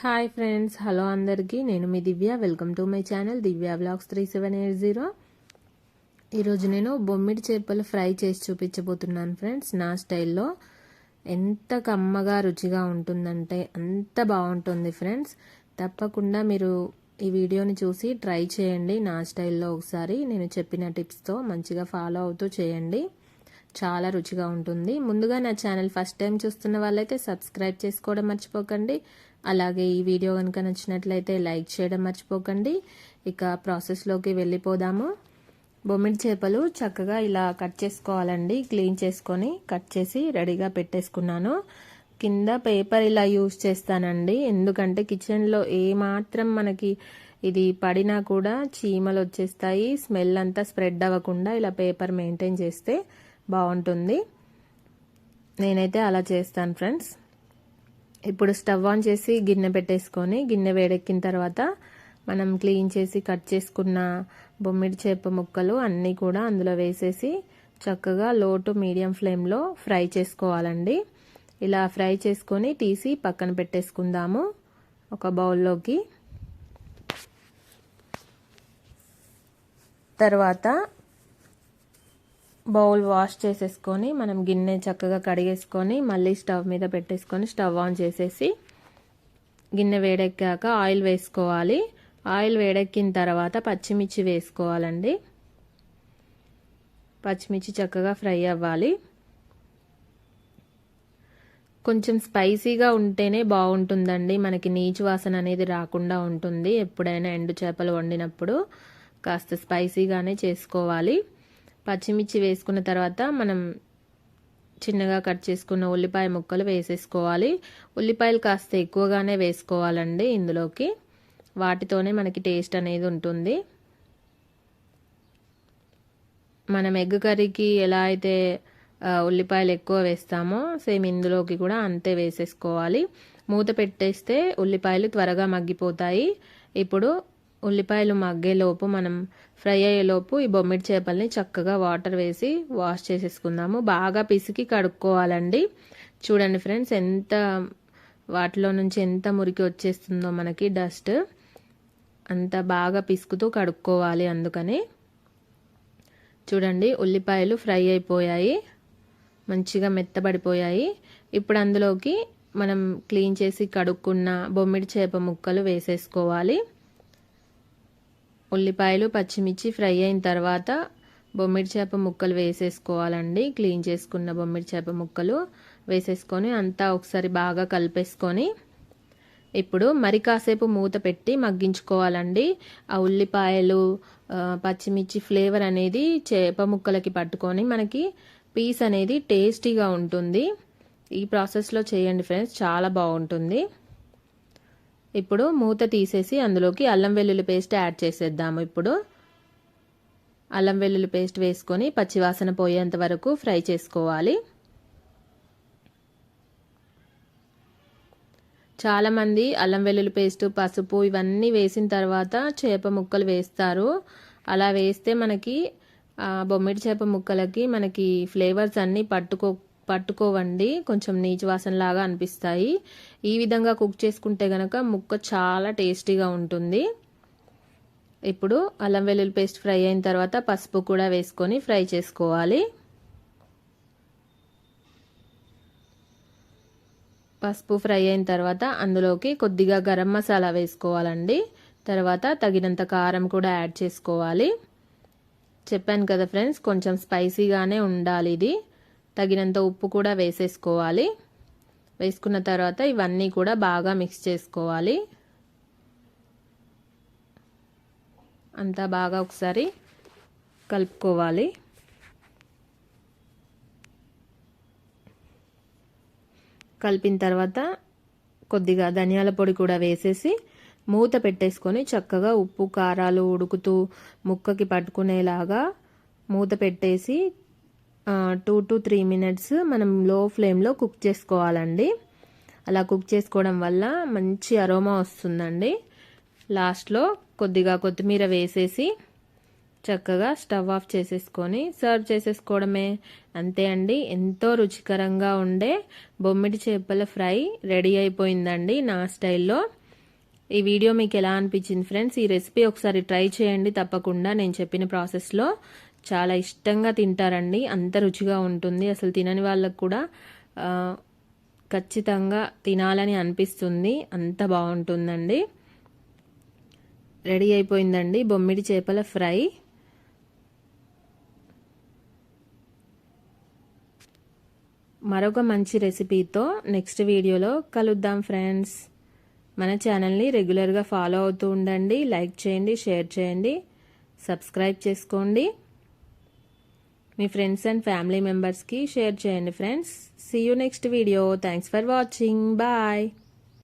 Hi friends hello అందరికీ. నేను మీ Divya. Welcome to my channel Divya blogs three seven eight zero. ఈరోజు నేను బొమ్మిడి చేపలు ఫ్రై చేసి చూపించబోతున్నాను ఫ్రెండ్స్. నా స్టైల్లో ఎంత కమ్మగా రుచిగా ఉంటుందంటే అంత బాగుంటుంది ఫ్రెండ్స్. తప్పకుండా మీరు ఈ వీడియోని చూసి ట్రై చేయండి. నా స్టైల్లో ఒకసారి నేను చెప్పిన టిప్స్తో మంచిగా ఫాలో అవుతూ చేయండి. చాలా రుచిగా ఉంటుంది. ముందుగా నా ఛానల్ ఫస్ట్ టైం చూస్తున్న వాళ్ళైతే సబ్స్క్రైబ్ చేసుకోవడం మర్చిపోకండి. అలాగే ఈ వీడియో కనుక నచ్చినట్లయితే లైక్ చేయడం మర్చిపోకండి. ఇక ప్రాసెస్లోకి వెళ్ళిపోదాము. బొమ్మిడి చేపలు చక్కగా ఇలా కట్ చేసుకోవాలండి. క్లీన్ చేసుకొని కట్ చేసి రెడీగా పెట్టేసుకున్నాను. కింద పేపర్ ఇలా యూజ్ చేస్తానండి. ఎందుకంటే కిచెన్లో ఏమాత్రం మనకి ఇది పడినా కూడా చీమలు వచ్చేస్తాయి. స్మెల్ అంతా స్ప్రెడ్ అవ్వకుండా ఇలా పేపర్ మెయింటైన్ చేస్తే బాగుంటుంది. నేనైతే అలా చేస్తాను ఫ్రెండ్స్. ఇప్పుడు స్టవ్ ఆన్ చేసి గిన్నె పెట్టేసుకొని గిన్నె వేడెక్కిన తర్వాత మనం క్లీన్ చేసి కట్ చేసుకున్న బొమ్మిడి చేప ముక్కలు అన్నీ కూడా అందులో వేసేసి చక్కగా లో టు మీడియం ఫ్లేమ్లో ఫ్రై చేసుకోవాలండి. ఇలా ఫ్రై చేసుకొని తీసి పక్కన పెట్టేసుకుందాము ఒక బౌల్లోకి. తర్వాత బౌల్ వాష్ చేసేసుకొని మనం గిన్నె చక్కగా కడిగేసుకొని మళ్ళీ స్టవ్ మీద పెట్టేసుకొని స్టవ్ ఆన్ చేసేసి గిన్నె వేడెక్కాక ఆయిల్ వేసుకోవాలి. ఆయిల్ వేడెక్కిన తర్వాత పచ్చిమిర్చి వేసుకోవాలండి. పచ్చిమిర్చి చక్కగా ఫ్రై అవ్వాలి. కొంచెం స్పైసీగా ఉంటేనే బాగుంటుందండి. మనకి నీచు వాసన అనేది రాకుండా ఉంటుంది. ఎప్పుడైనా ఎండు చేపలు వండినప్పుడు కాస్త స్పైసీగానే చేసుకోవాలి. పచ్చిమిర్చి వేసుకున్న తర్వాత మనం చిన్నగా కట్ చేసుకున్న ఉల్లిపాయ ముక్కలు వేసేసుకోవాలి. ఉల్లిపాయలు కాస్త ఎక్కువగానే వేసుకోవాలండి ఇందులోకి. వాటితోనే మనకి టేస్ట్ అనేది ఉంటుంది. మనం ఎగ్ కర్రీకి ఎలా అయితే ఉల్లిపాయలు ఎక్కువ వేస్తామో సేమ్ ఇందులోకి కూడా అంతే వేసేసుకోవాలి. మూత పెట్టేస్తే ఉల్లిపాయలు త్వరగా మగ్గిపోతాయి. ఇప్పుడు ఉల్లిపాయలు మగ్గేలోపు మనం ఫ్రై అయ్యేలోపు ఈ బొమ్మిడి చేపల్ని చక్కగా వాటర్ వేసి వాష్ చేసేసుకుందాము. బాగా పిసికి కడుక్కోవాలండి. చూడండి ఫ్రెండ్స్ ఎంత వాటిలో నుంచి ఎంత మురికి వచ్చేస్తుందో మనకి డస్ట్. అంత బాగా పిసుకుతూ కడుక్కోవాలి అందుకని. చూడండి ఉల్లిపాయలు ఫ్రై అయిపోయాయి. మంచిగా మెత్తబడిపోయాయి. ఇప్పుడు అందులోకి మనం క్లీన్ చేసి కడుక్కున్న బొమ్మిడి చేప ముక్కలు వేసేసుకోవాలి. ఉల్లిపాయలు పచ్చిమిర్చి ఫ్రై అయిన తర్వాత బొమ్మిడి చేప ముక్కలు వేసేసుకోవాలండి. క్లీన్ చేసుకున్న బొమ్మిడి చేప ముక్కలు వేసేసుకొని అంతా ఒకసారి బాగా కలిపేసుకొని ఇప్పుడు మరి కాసేపు మూత పెట్టి మగ్గించుకోవాలండి. ఆ ఉల్లిపాయలు పచ్చిమిర్చి ఫ్లేవర్ అనేది చేప ముక్కలకి పట్టుకొని మనకి పీస్ అనేది టేస్టీగా ఉంటుంది. ఈ ప్రాసెస్లో చేయండి ఫ్రెండ్స్ చాలా బాగుంటుంది. ఇప్పుడు మూత తీసేసి అందులోకి అల్లం వెల్లుల్లి పేస్ట్ యాడ్ చేసేద్దాము ఇప్పుడు. అల్లం వెల్లుల్లి పేస్ట్ వేసుకొని పచ్చివాసన పోయేంత వరకు ఫ్రై చేసుకోవాలి. చాలామంది అల్లం వెల్లుల్లి పేస్ట్ పసుపు ఇవన్నీ వేసిన తర్వాత చేప ముక్కలు వేస్తారు. అలా వేస్తే మనకి బొమ్మిడి చేప ముక్కలకి మనకి ఫ్లేవర్స్ అన్నీ పట్టుకో పట్టుకోవండి. కొంచెం నీచు వాసనలాగా అనిపిస్తాయి. ఈ విధంగా కుక్ చేసుకుంటే కనుక ముక్క చాలా టేస్టీగా ఉంటుంది. ఇప్పుడు అల్లం వెల్లుల్లి పేస్ట్ ఫ్రై అయిన తర్వాత పసుపు కూడా వేసుకొని ఫ్రై చేసుకోవాలి. పసుపు ఫ్రై అయిన తర్వాత అందులోకి కొద్దిగా గరం మసాలా వేసుకోవాలండి. తర్వాత తగినంత కారం కూడా యాడ్ చేసుకోవాలి. చెప్పాను కదా ఫ్రెండ్స్ కొంచెం స్పైసీగానే ఉండాలి ఇది. తగినంత ఉప్పు కూడా వేసేసుకోవాలి. వేసుకున్న తర్వాత ఇవన్నీ కూడా బాగా మిక్స్ చేసుకోవాలి. అంతా బాగా ఒకసారి కలుపుకోవాలి. కలిపిన తర్వాత కొద్దిగా ధనియాల పొడి కూడా వేసేసి మూత పెట్టేసుకొని చక్కగా ఉప్పు కారాలు ఉడుకుతూ ముక్కకి పట్టుకునేలాగా మూత పెట్టేసి టూ టు త్రీ మినిట్స్ మనం లో ఫ్లేమ్లో కుక్ చేసుకోవాలండి. అలా కుక్ చేసుకోవడం వల్ల మంచి అరోమా వస్తుందండి. లాస్ట్లో కొద్దిగా కొత్తిమీర వేసేసి చక్కగా స్టవ్ ఆఫ్ చేసేసుకొని సర్వ్ చేసేసుకోవడమే. అంతే అండి ఎంతో రుచికరంగా ఉండే బొమ్మిడి చేపల ఫ్రై రెడీ అయిపోయిందండి నా స్టైల్లో. ఈ వీడియో మీకు ఎలా అనిపించింది ఫ్రెండ్స్? ఈ రెసిపీ ఒకసారి ట్రై చేయండి తప్పకుండా నేను చెప్పిన ప్రాసెస్లో చాలా ఇష్టంగా తింటారండి. అంత రుచిగా ఉంటుంది. అసలు తినని వాళ్ళకు కూడా ఖచ్చితంగా తినాలని అనిపిస్తుంది. అంత బాగుంటుందండి. రెడీ అయిపోయిందండి. బొమ్మిడి చేపల ఫ్రై. మరొక మంచి రెసిపీతో నెక్స్ట్ వీడియోలో కలుద్దాం ఫ్రెండ్స్. మన ఛానల్ని రెగ్యులర్గా ఫాలో అవుతూ ఉండండి. లైక్ చేయండి షేర్ చేయండి. సబ్స్క్రైబ్ చేసుకోండి. మీ ఫ్రెండ్స్ అండ్ ఫ్యామిలీ మెంబర్స్కి షేర్ చేయండి friends see you next video thanks for watching bye